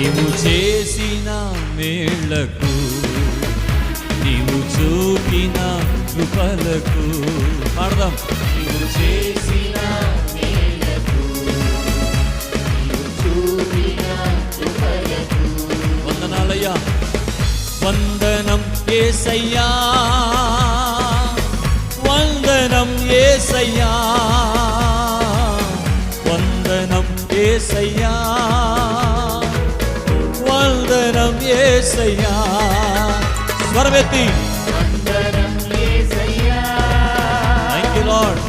నీవు చేసిన మేళ్ళకు నీవు చూపిన కృపలకు. పాడదాం. నీవు చేసిన వందనాలయ్యా. వందనం ఏసయ్యా. వందనం ఏసయ్యా. ఏసయ్యా. స్వరమెత్తి. థ్యాంక్ యూ లార్డ్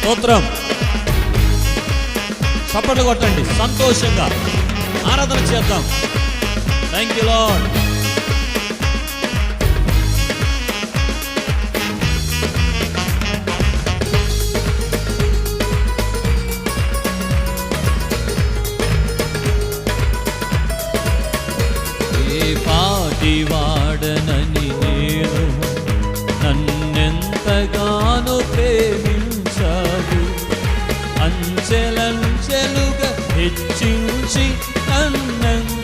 స్తోత్రం. చప్పట్లు కొట్టండి. సంతోషంగా. ఆరాధన చేద్దాం. థ్యాంక్ యూ లాడ్ ఏ వాడనని నేను నన్నెంతగానో ప్రేమించావు అంచెలంచెలుగా హెచ్చించి నన్నెంతగానో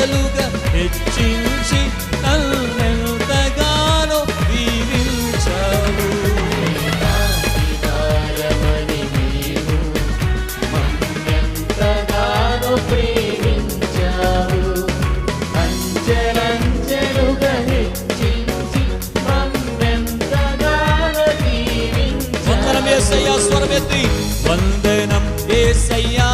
అంచెలంచెలుగా హెచ్చించి నన్నెంతగానో దీవించావు నన్నెంతగానో ప్రేమించావు. అంచెలంచెలుగా హెచ్చించి నన్నెంతగానో వందనం ఏసయ్యా స్వరమెత్తి వందనం ఏసయ్యా.